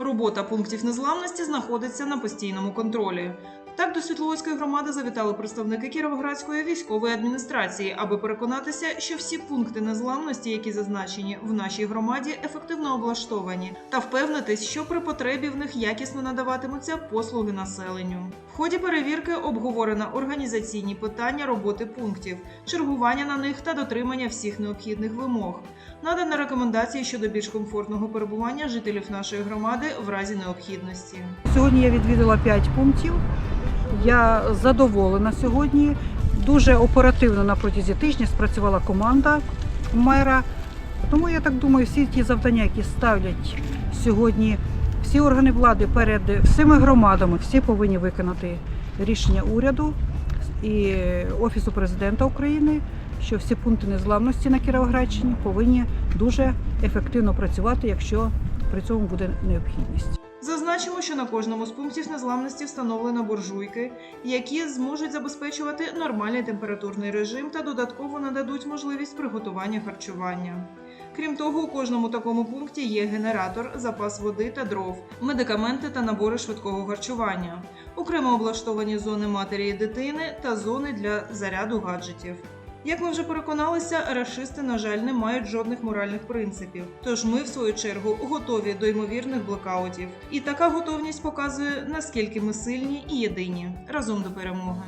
Робота пунктів незламності знаходиться на постійному контролі. Так до Світловодської громади завітали представники Кіровоградської військової адміністрації, аби переконатися, що всі пункти незламності, які зазначені в нашій громаді, ефективно облаштовані, та впевнитись, що при потребі в них якісно надаватимуться послуги населенню. В ході перевірки обговорено організаційні питання роботи пунктів, чергування на них та дотримання всіх необхідних вимог. Надано рекомендації щодо більш комфортного перебування жителів нашої громади в разі необхідності. Сьогодні я відвідала 5 пунктів. Я задоволена сьогодні. Дуже оперативно на протязі тижня спрацювала команда мера. Тому я так думаю, всі ті завдання, які ставлять сьогодні всі органи влади перед всіми громадами, всі повинні виконати рішення уряду і Офісу президента України, що всі пункти незламності на Кіровоградщині повинні дуже ефективно працювати, якщо при цьому буде необхідність. Зазначимо, що на кожному з пунктів незламності встановлено буржуйки, які зможуть забезпечувати нормальний температурний режим та додатково нададуть можливість приготування харчування. Крім того, у кожному такому пункті є генератор, запас води та дров, медикаменти та набори швидкого харчування, окремо облаштовані зони матері і дитини та зони для заряду гаджетів. Як ми вже переконалися, рашисти, на жаль, не мають жодних моральних принципів. Тож ми, в свою чергу, готові до ймовірних блокаутів. І така готовність показує, наскільки ми сильні і єдині разом до перемоги.